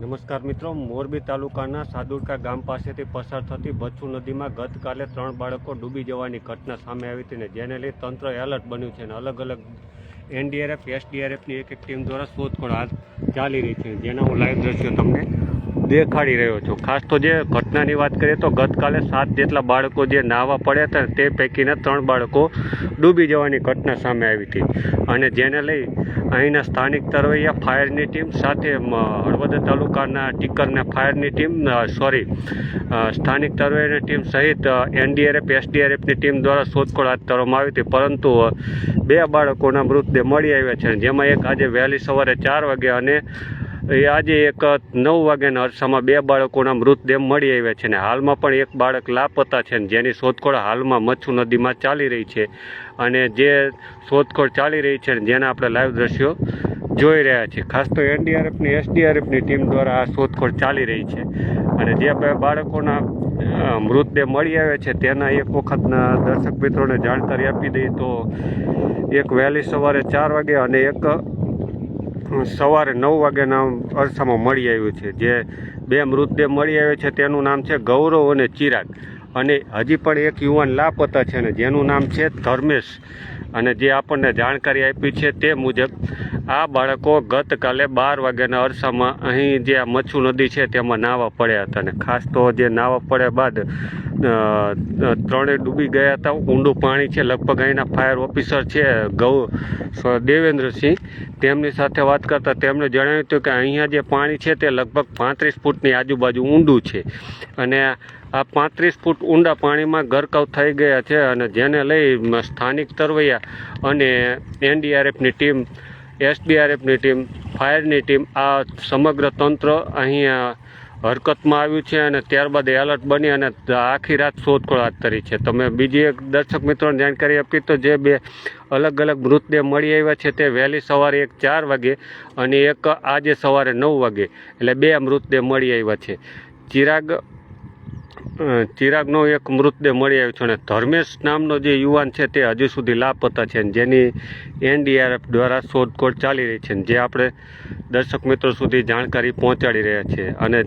નમસ્કાર મિત્રો, મોરબી તાલુકાના સાદુડકા ગામ પાસેથી પસાર થતી બચ્છુ નદીમાં ગતકાલે ત્રણ બાળકો ડૂબી જવાની ઘટના સામે આવી હતી ને જેને લઈ તંત્ર એલર્ટ બન્યું છે અને અલગ અલગ એનડીઆરએફ, એસડીઆરએફની એક એક ટીમ દ્વારા શોધખોળ હાથ ચાલી રહી છે. જેના હું લાઈવ દ્રશ્યો તમને દેખાડી રહ્યો છું. ખાસ તો જે ઘટનાની વાત કરીએ તો ગતકાલે સાત જેટલા બાળકો જે નાહવા પડ્યા હતા તે પૈકીના ત્રણ બાળકો ડૂબી જવાની ઘટના સામે આવી હતી. અને જેને લઈ અહીંના સ્થાનિક તરવૈયા ફાયરની ટીમ સાથે હળવદ તાલુકાના ટીકરના ફાયરની ટીમ સોરી સ્થાનિક તરવૈયાની ટીમ સહિત એનડીઆરએફ, એસડીઆરએફની ટીમ દ્વારા શોધખોળ હાથ ધરવામાં આવી હતી. પરંતુ બે બાળકોના મૃતદેહ મળી આવ્યા છે. જેમાં એક આજે વહેલી સવારે ચાર વાગે અને એ આજે એક નવ વાગ્યાના અરસામાં બે બાળકોના મૃતદેહ મળી આવ્યા છે ને હાલમાં પણ એક બાળક લાપતા છે ને જેની શોધખોળ હાલમાં મચ્છુ નદીમાં ચાલી રહી છે અને જે શોધખોળ ચાલી રહી છે ને જેના આપણે લાઈવ દ્રશ્યો જોઈ રહ્યા છીએ. ખાસ તો એનડીઆરએફની એસડીઆરએફની ટીમ દ્વારા આ શોધખોળ ચાલી રહી છે અને જે બે બાળકોના મૃતદેહ મળી આવ્યા છે તેના એક વખતના દર્શક મિત્રોને જાણકારી આપી દઈએ તો એક વહેલી સવારે ચાર વાગે અને એક સવારે નવ વાગ્યાના અરસામાં મળી આવ્યું છે. જે બે મૃતદેહ મળી આવ્યો છે તેનું નામ છે ગૌરવ અને ચિરાગ. અને હજી પણ એક યુવાન લાપતા છે ને જેનું નામ છે ધર્મેશ. અને જે આપણને જાણકારી આપી છે તે મુજબ આ બાળકો ગતકાલે બાર વાગ્યાના અરસામાં અહીં જે આ મચ્છુ નદી છે તેમાં નાહવા પડ્યા હતા અને ખાસ તો જે નાવા પડ્યા બાદ ત્રણેય ડૂબી ગયા હતા. ઊંડું પાણી છે, લગભગ અહીંના ફાયર ઓફિસર છે, ગૌ દેવેન્દ્રસિંહ. તેમની સાથે વાત કરતા તેમણે જણાવ્યું હતું કે અહીંયા જે પાણી છે તે લગભગ પાંત્રીસ ફૂટની આજુબાજુ ઊંડું છે. અને આ પાંત્રીસ ફૂટ ઊંડા પાણીમાં ગરકાવ થઈ ગયા છે અને જેને લઈ સ્થાનિક તરવૈયા અને એનડીઆરએફની ટીમ એસડીઆરએફની ટીમ, ફાયરની ટીમ, આ સમગ્ર તંત્ર અહીંયા હરકતમાં આવ્યું છે અને ત્યારબાદ એલર્ટ બની અને આખી રાત શોધખોળ હાથ ધરી છે. તમે બીજી એક દર્શક મિત્રોને જાણકારી આપી તો જે બે અલગ અલગ મૃતદેહ મળી આવ્યા છે તે વહેલી સવારે એક ચાર વાગે અને એક આજે સવારે નવ વાગે. એટલે બે મૃતદેહ મળી આવ્યા છે. ચિરાગ ચિરાગનો એક મૃતદેહ મળી આવ્યો છે અને ધર્મેશ નામનો જે યુવાન છે તે હજુ સુધી લાપતા છે જેની એનડીઆરએફ દ્વારા શોધખોળ ચાલી રહી છે જે આપણે દર્શક મિત્રો સુધી જાણકારી પહોંચાડી રહ્યા છે. અને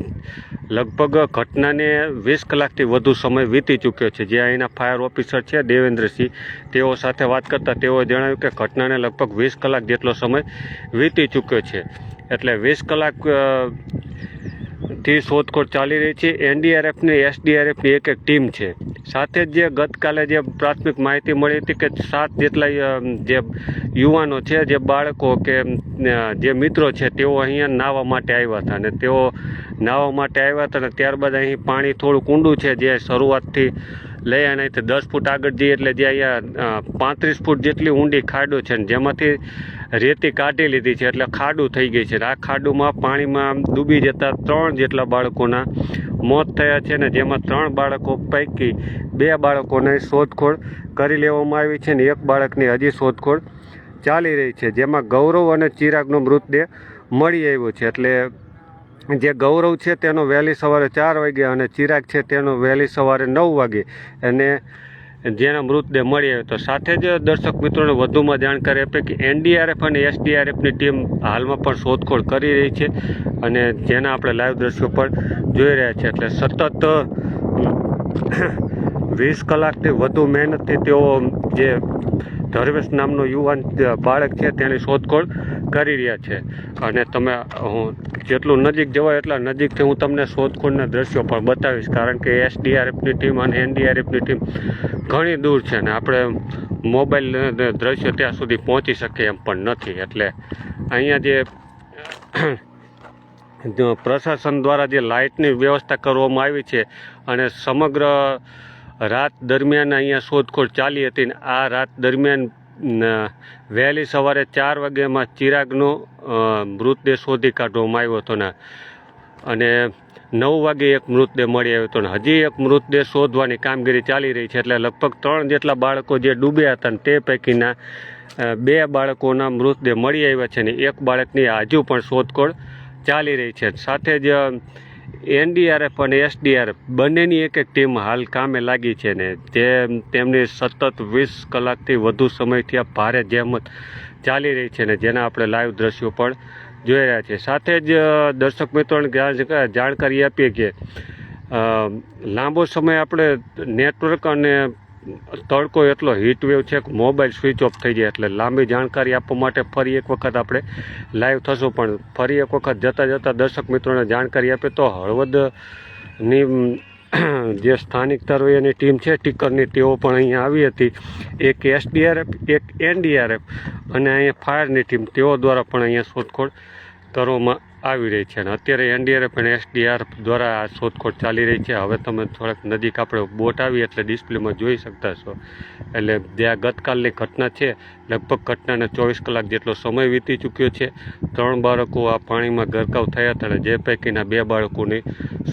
લગભગ ઘટનાને વીસ કલાકથી વધુ સમય વીતી ચૂક્યો છે. જે અહીંના ફાયર ઓફિસર છે દેવેન્દ્રસિંહ, તેઓ સાથે વાત કરતાં તેઓએ જણાવ્યું કે ઘટનાને લગભગ વીસ કલાક જેટલો સમય વીતી ચૂક્યો છે. એટલે વીસ કલાક થી શોધખોળ ચાલી રહી છે. એનડીઆરએફની એસડીઆરએફની એક એક ટીમ છે. સાથે જ જે ગતકાલે જે પ્રાથમિક માહિતી મળી હતી કે સાત જેટલા જે યુવાનો છે, જે બાળકો કે જે મિત્રો છે, તેઓ અહીંયા નાહવા માટે આવ્યા હતા અને તેઓ નાહવા માટે આવ્યા હતા અને ત્યારબાદ અહીં પાણી થોડું ઊંડું છે, જે શરૂઆતથી લઈ અને અહીંથી દસ ફૂટ આગળ જઈએ એટલે જે અહીંયા પાંત્રીસ ફૂટ જેટલી ઊંડી ખાડો છે ને જેમાંથી રેતી કાઢી લીધી છે એટલે ખાડું થઈ ગઈ છે. આ ખાડુમાં પાણીમાં ડૂબી જતા ત્રણ જેટલા બાળકોના મોત થયા છે ને જેમાં ત્રણ બાળકો પૈકી બે બાળકોને શોધખોળ કરી લેવામાં આવી છે ને એક બાળકની હજી શોધખોળ ચાલી રહી છે, જેમાં ગૌરવ અને ચિરાગનો મૃતદેહ મળી આવ્યો છે. એટલે જે ગૌરવ છે તેનો વહેલી સવારે ચાર વાગે અને ચિરાગ છે તેનો વહેલી સવારે નવ વાગે. અને જેના મૃતદેહ મળી આવ્યો. તો સાથે જ દર્શક મિત્રોને વધુમાં જાણકારી આપે કે એનડીઆરએફ અને એસડીઆરએફની ટીમ હાલમાં પણ શોધખોળ કરી રહી છે અને જેના આપણે લાઈવ દ્રશ્યો પણ જોઈ રહ્યા છે. એટલે સતત વીસ કલાકથી વધુ મહેનતથી તેઓ જે ધર્મેશ નામનો યુવાન બાળક છે તેની શોધખોળ કરી રહ્યા છે. અને તમે, હું જેટલું નજીક જવાય એટલા નજીકથી હું તમને શોધખોળના દ્રશ્યો પણ બતાવીશ, કારણ કે એસડીઆરએફની ટીમ અને એનડીઆરએફની ટીમ ઘણી દૂર છે ને આપણે મોબાઈલ દ્રશ્યો ત્યાં સુધી પહોંચી શકીએ એમ પણ નથી. એટલે અહીંયા જે પ્રશાસન દ્વારા જે લાઇટની વ્યવસ્થા કરવામાં આવી છે અને સમગ્ર રાત દરમિયાન અહીંયા શોધખોળ ચાલી હતી ને આ રાત દરમિયાન વહેલી સવારે ચાર વાગ્યામાં ચિરાગનો મૃતદેહ શોધી કાઢવામાં આવ્યો હતો ને. અને નવ વાગે એક મૃતદેહ મળી આવ્યો હતો ને. હજી એક મૃતદેહ શોધવાની કામગીરી ચાલી રહી છે એટલે લગભગ ત્રણ જેટલા બાળકો જે ડૂબ્યા હતા ને તે પૈકીના બે બાળકોના મૃતદેહ મળી આવ્યા છે ને. એક બાળકની હજુ પણ શોધખોળ ચાલી રહી છે. સાથે જ એનડીઆરએફ અને એસડીઆરએફ બંનેની એક એક ટીમ હાલ કામે લાગી છે ને તે તેમની સતત વીસ કલાકથી વધુ સમયથી આ ભારે જહેમત ચાલી રહી છે ને જેના આપણે લાઈવ દ્રશ્યો પણ જોઈ રહ્યા છીએ. સાથે જ દર્શક મિત્રોને જાણકારી આપીએ કે લાંબો સમય આપણે નેટવર્ક અને તડકો એટલો હીટ વેવ છે કે મોબાઈલ સ્વિચ ઓફ થઈ જાય એટલે લાંબી જાણકારી આપવા માટે ફરી એક વખત આપણે લાઈવ થશું. પણ ફરી એક વખત જતાં જતાં દર્શક મિત્રોને જાણકારી આપે તો હળવદની જે સ્થાનિક તરવૈયાની ટીમ છે, ટીકરની તેઓ પણ અહીંયા આવી હતી. એક એસડીઆરએફ, એક એનડીઆરએફ અને અહીંયા ફાયરની ટીમ. તેઓ દ્વારા પણ અહીંયા શોધખોળ કરવામાં આવી રહી છે અને અત્યારે એનડીઆરએફ અને એસડીઆરએફ દ્વારા આ શોધખોળ ચાલી રહી છે. હવે તમે થોડાક નજીક આપણે બોટ આવી એટલે ડિસ્પ્લેમાં જોઈ શકતા છો. એટલે જે આ ગતકાલની ઘટના છે, લગભગ ઘટનાને ચોવીસ કલાક જેટલો સમય વીતી ચૂક્યો છે. ત્રણ બાળકો આ પાણીમાં ગરકાવ થયા હતા અને જે પૈકીના બે બાળકોની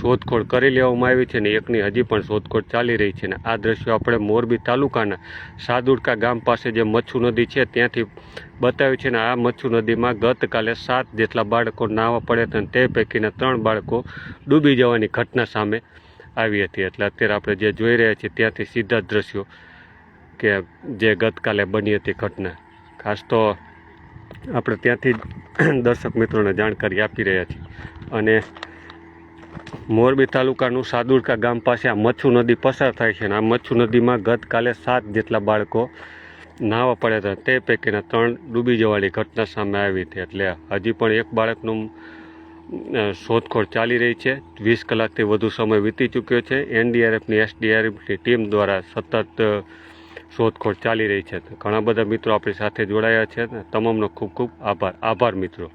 શોધખોળ કરી લેવામાં આવી છે અને એકની હજી પણ શોધખોળ ચાલી રહી છે. ને આ દ્રશ્યો આપણે મોરબી તાલુકાના સાદુડકા ગામ પાસે જે મચ્છુ નદી છે, ત્યાંથી બતાવ્યું છે. ને આ મચ્છુ નદીમાં ગતકાલે સાત જેટલા બાળકો નાહવા પડ્યા હતા અને તે પૈકીના ત્રણ બાળકો ડૂબી જવાની ઘટના સામે આવી હતી. એટલે અત્યારે આપણે જે જોઈ રહ્યા છીએ ત્યાંથી સીધા દ્રશ્યો કે જે ગતકાલે બની હતી ઘટના. ખાસ તો આપણે ત્યાંથી દર્શક મિત્રોને જાણકારી આપી રહ્યા છીએ. અને મોરબી તાલુકાનું સાદુડકા ગામ પાસે આ મચ્છુ નદી પસાર થાય છે અને આ મચ્છુ નદીમાં ગતકાલે સાત જેટલા બાળકો નાહવા પડ્યા હતા. તે પૈકીના ત્રણ ડૂબી જવાની ઘટના સામે આવી હતી. એટલે હજી પણ એક બાળકનું શોધખોળ ચાલી રહી છે. વીસ કલાકથી વધુ સમય વીતી ચૂક્યો છે. એનડીઆરએફની એસડીઆરએફની ટીમ દ્વારા સતત શોધખોળ ચાલી રહી છે. ઘણા બધા મિત્રો આપણી સાથે જોડાયા છે. તમામનો ખૂબ ખૂબ આભાર. આભાર, મિત્રો.